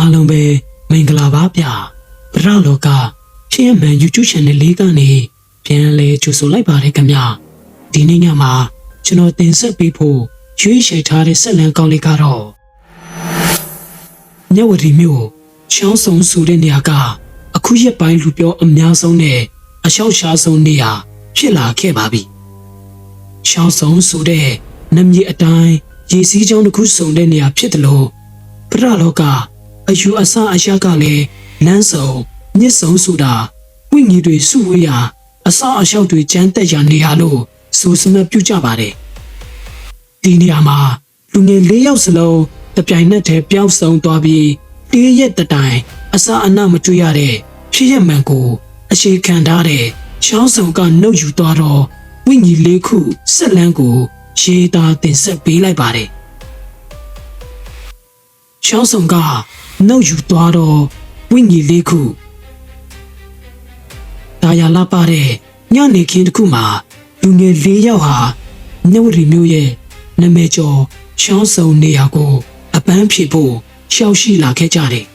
အားလုံးပဲမင်္ဂလာပါဗျပရလောကဖြစ်ရမှန် YouTube channel လေးကနေပြန်လဲကြိုဆိုလိုက်ပါတယ်ခင်ဗျဒီနေ့ညမှာကျွန်တော်တင်ဆက်ပေးဖို့ရွေးချယ်ထားတဲ့ဆက်လံကောင်းလေးကတော့မြဝတီမြို့ချောင်းစုံဆိုတဲ့နေရာကအခုရက်ပိုင်းလူပြောအများဆုံးနဲ့အလျှောက်ရှားဆုံးနေရာဖြစ်လာခဲ့ပါပြီချောင်းစုံဆိုတဲ့နမည်အတိုင်းရေစည်းကြောင်းတစ်ခုစုံတဲ့နေရာဖြစ်တယ်လို့ပရလောက အယူအဆအရာကလည်းလမ်းစုံမြစ်စုံဆိုတာဝိညာဉ်တွေစုဝေးရာအစအလျှောက်တွေကျန်းတက်ရာနေရာလို့ဆိုစမပြုကြပါတယ်ဒီနေရာမှာလူငယ်၄ယောက်စလုံးတပြိုင်နက်တည်းပျောက်ဆုံးသွားပြီးတေးရက်တတိုင်အစအနမတွေ့ရတဲ့ဖြစ်ရမှန်ကိုအရှိခံထားတဲ့ချောင်းစုံကနှုတ်ယူသွားတော့ဝိညာဉ်လေးခုဆက်လန်းကိုရေးသားတင်ဆက်ပေးလိုက်ပါတယ်ရှောင်းဆောင်က နှုတ်ယူသွားတော့ဝိညာဉ်လေးခုတာယာလာပါတဲ့ညနေခင်းတစ်ခုမှာလူငယ်၄ယောက်ဟာမြဝတီမျိုးရဲ့နမဲကျော်ရှောင်းဆောင်နေရာကို အပန်းဖြေဖို့ရှောက်ရှိလာခဲ့ကြတယ်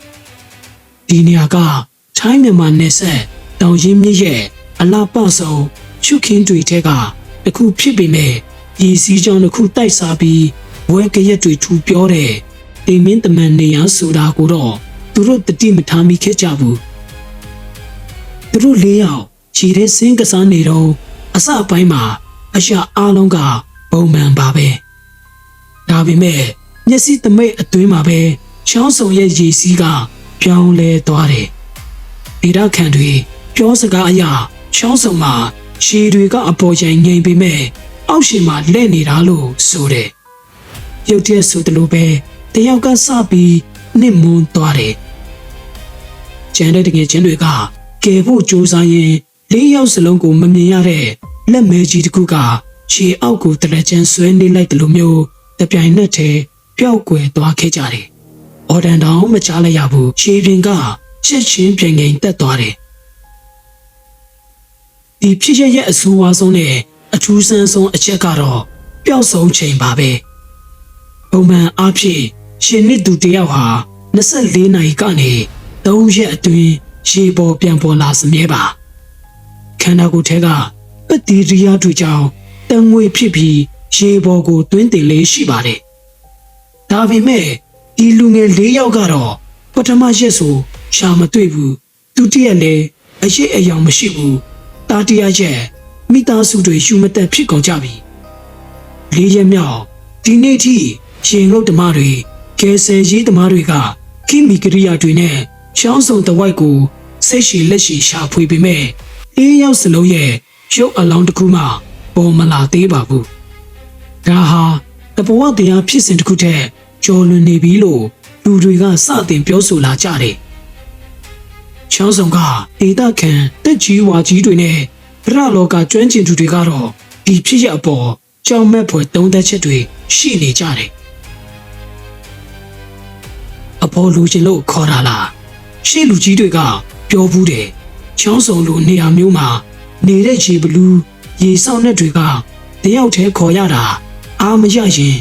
ဒီနေရာကထိုင်းမြန်မာနယ်ဆက်တောင်ရင်မြစ်ရဲ့အလားပဆုံချွတ်ခင်းတွေထဲကတစ်ခုဖြစ်ပေမဲ့ရည်စည်းကြောင်းတစ်ခုတိုက်စားပြီးဝဲကရက်တွေထူပြောတဲ့ တိမ်မင်းတမန်နေရဆိုတာကိုတော့သူတို့တတိမထားမိခဲ့ကြဘူးသူတို့လေးယောက်ခြေထဲစင်းကစားနေတော့အစအပိုင်းမှာအရှာအားလုံးကပုံမှန်ပါပဲဒါပေမဲ့မျက်စိတမိတ်အတွင်းမှာပဲချောင်းစုံရဲ့ရည်စည်းကပြောင်းလဲသွားတယ်ဒေတာခန်တွေပြောစကားအရာချောင်းစုံမှာရှည်တွေကအပေါ်ကျန်ငိမ်ပေမဲ့အောက်ရှင်မှာလဲ့နေတာလို့ဆိုတယ်ရုတ်တရက်ဆိုတယ်လို့ပဲ တယောက်ကစပြီးနစ်မွန်းသွားတယ်။ကျန်တဲ့တကယ်ချင်းတွေကကယ်ဖို့ကြိုးစားရင်လေးယောက်စလုံးကိုမမြင်ရတဲ့လက်မဲကြီးတစ်ခုကခြေအောက်ကိုတလက်ချမ်းဆွဲနေလိုက်တယ်လို့မျိုးတပြိုင်နက်တည်းပျောက်ကွယ်သွားခဲ့ကြတယ်။အော်ဒန်တောင်မချလိုက်ရဘူးခြေပြင်ကချက်ချင်းပြင်ငိမ်တက်သွားတယ်။ဒီဖြစ်ရရဲ့အဆိုးဝါးဆုံးနဲ့အထူးဆန်းဆုံးအချက်ကတော့ပျောက်ဆုံးချိန်ပါပဲ။ပုံမှန်အားဖြင့် ရှင်နှစ်သူတယောက်ဟာ24နာရီကနေ3ရက်အတွင်းရေပေါ်ပြန်ပေါ်လာစမြဲပါခန္ဓာကိုယ်ထဲကပက်တီရီးယားတွေကြောင့်တန်ငွေဖြစ်ပြီးရေပေါ်ကိုတွင်းတင်လေးရှိပါတယ်ဒါပေမဲ့ဒီလူငယ်၄ယောက်ကတော့ပထမရက်ဆိုရှာမတွေ့ဘူးဒုတိယလည်းအရေးအယောင်မရှိဘူးတာတရရက်မိသားစုတွေရှူမတက်ဖြစ်ကုန်ကြပြီလေးရက်မြောက်ဒီနေ့ထိရှင်ငုတ်ဓမ္မတွေ ကယ်ဆယ်ရေးဓမ္မတွေကခိမီကရိယာတွေနဲ့ချောင်းစုံတဝိုက်ကိုစိတ်ရှိလက်ရှိရှာဖွေပေမဲ့အေးရောက်စလုံးရဲ့ရုပ်အလောင်းတစ်ခုမှပေါ်မလာသေးပါဘူးဒါဟာတဘဝတရားဖြစ်စဉ်တစ်ခုတည်းကျော်လွန်နေပြီလို့လူတွေကစတင်ပြောဆိုလာကြတယ်ချောင်းစုံကဒေတာခံတက်ကြီးဝါကြီးတွေနဲ့ဗရလောကကျွမ်းကျင်သူတွေကတော့ဒီဖြစ်ရအပေါ်ကြောင်မဲ့ဖွယ်တုံးသက်ချက်တွေရှိနေကြတယ် အပေါ်လူချင်းလို့ခေါ်တာလားရှေ့လူကြီးတွေကပြောဘူးတယ်ချောင်းစုံလိုနေရာမျိုးမှာနေတဲ့ခြေဘလူးရေဆောင်တဲ့တွေကတယောက်တည်းခေါ်ရတာအာမရရင်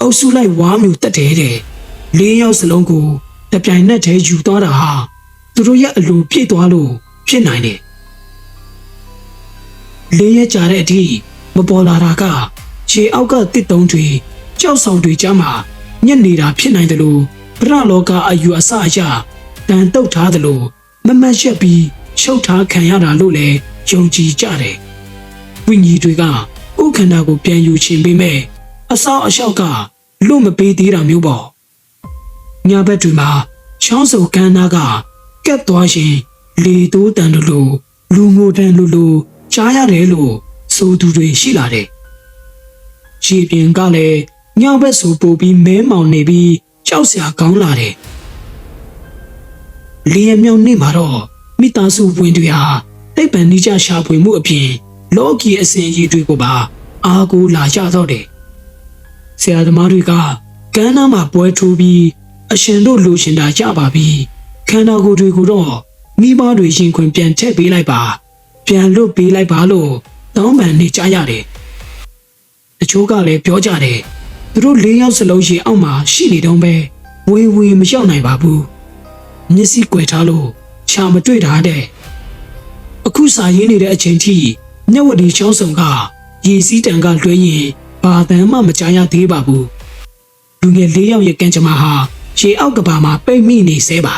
အုပ်စုလိုက်ဝါမျိုးတက်တယ်တဲ့လေးယောက်စလုံးကိုတပြိုင်နက်တည်းယူသွားတာဟာသူတို့ရဲ့အလိုပြည့်သွားလို့ဖြစ်နိုင်တယ်လေးရက်ကြာတဲ့အထိမပေါ်လာတာကခြေအောက်ကတစ်တုံးတွေကြောက်ဆောင်တွေကြားမှာညက်နေတာဖြစ်နိုင်တယ်လို့ ဗရလောကအယူအဆအရတန်တုတ်ထားတယ်လို့မမတ်ရက်ပြီးချုပ်ထားခံရတာလို့လည်းယုံကြည်ကြတယ်ဝိညာဉ်တွေကကိုယ်ခန္ဓာကိုပြန်ယူခြင်းပေးမဲ့အဆောက်အအုံကလွတ်မပေးသေးတာမျိုးပေါ့ညဘက်တွေမှာချောင်းစုံကန်းနာကကက်သွားရင်လေတိုးတန်လို့လို့လူငိုတန်လို့လို့ကြားရတယ်လို့ဆိုသူတွေရှိလာတယ်ခြေပြင်ကလည်းညဘက်ဆိုပို့ပြီးမဲမောင်နေပြီး ကြောက်စရာကောင်းလာတယ်လေရမြောင်နေမှာတော့မိသားစုဝင်တွေဟာတိတ်ပံနိကြရှာဖွေမှုအပြင်လောကီအစဉ်အရေးတွေကိုပါအားကိုးလာကြတော့တယ်ဆရာသမားတွေကကမ်းနားမှာပွဲထိုးပြီးအရှင်တို့လူရှင်တာကြပါပြီခန္ဓာကိုယ်တွေကိုတော့မိဘတွေရှင်ခွင်ပြန်ထည့်ပေးလိုက်ပါပြန်လွတ်ပေးလိုက်ပါလို့တောင်းပန်နေကြရတယ်တချို့ကလည်းပြောကြတယ် သူတို့၄ယောက်စလုံးရှင်အောက်မှာရှိနေတော့ပဲဝေဝေမရောက်နိုင်ပါဘူးမျက်စိကွယ်ထားလို့ရှာမတွေ့တာတဲ့အခုစာရင်းနေတဲ့အချိန်ထိမြဝတီချောင်းဆောင်ကရေစည်းတံကလွှဲရင်ဘာတမ်းမှမကြားရသေးပါဘူးလူငယ်၄ယောက်ရဲ့ကံကြမ္မာဟာရေအောက်ကဘာမှာပိတ်မိနေသေးပါ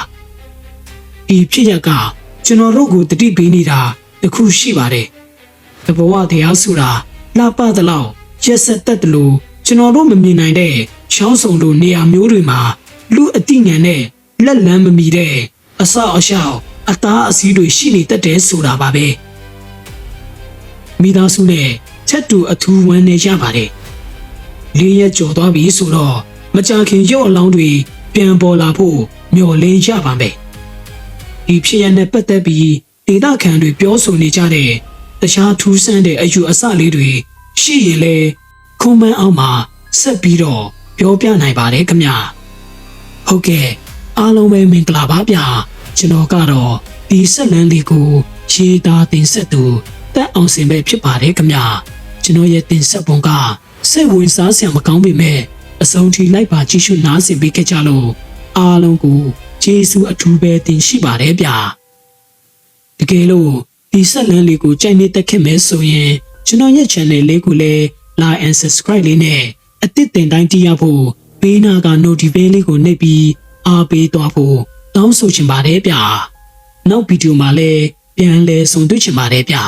ဒီဖြစ်ရကကျွန်တော်တို့ကိုတတိပေးနေတာတစ်ခုရှိပါတယ်တဘောဝတရားဆိုတာလှပသလောက်ရက်ဆက်တက်တယ်လို့ ကျွန်တော်တို့မမြင်နိုင်တဲ့ချောင်းဆောင်လိုနေရာမျိုးတွေမှာလူအတိညာနဲ့လက်လန်းမမီတဲ့အဆောက်အအုံအသားအစည်းတွေရှိနေတတ်တယ်ဆိုတာပါပဲမိသားစုနဲ့ချက်တူအထူးဝမ်းနေကြပါတယ်လေးရက်ကြော်သွားပြီဆိုတော့မကြခင်ရုပ်အလောင်းတွေပြန်ပေါ်လာဖို့မျှော်လင့်ရပါမယ်ဒီဖြစ်ရတဲ့ပတ်သက်ပြီးဒေသခံတွေပြောဆိုနေကြတဲ့တခြားထူးဆန်းတဲ့အယူအဆလေးတွေရှိရင်လေ ခုံမန်းအောင်မှာဆက်ပြီးတော့ပြောပြနိုင်ပါတယ်ခင်ဗျာဟုတ်ကဲ့အားလုံးပဲမင်္ဂလာပါဗျာကျွန်တော်ကတော့ဒီဆက်လန်းလေးကိုရေးသားတင်ဆက်သူတက်အောင်စင်ပဲဖြစ်ပါတယ်ခင်ဗျာကျွန်တော်ရဲ့တင်ဆက်ပုံကစိတ်ဝင်စားစရာမကောင်းပေမဲ့အဆုံးထိလိုက်ပါကြည့်ရှုနားဆင်ပေးခဲ့ကြလို့အားလုံးကိုကျေးဇူးအထူးပဲတင်ရှိပါတယ်ဗျာတကယ်လို့ဒီဆက်လန်းလေးကိုကြိုက်နေတက်ခဲ့မယ်ဆိုရင်ကျွန်တော်ရဲ့ channel လေးကိုလည်း like and subscribe လေးနဲ့အသစ်တင်တိုင်းကြည့်ရဖို့ဘေးနာက notification လေးကိုနှိပ်ပြီးအားပေးသွားဖို့တောင်းဆိုချင်ပါတယ်ဗျာနောက်ဗီဒီယိုမှာလည်းပြန်လည်ဆုံတွေ့ချင်ပါတယ်ဗျာ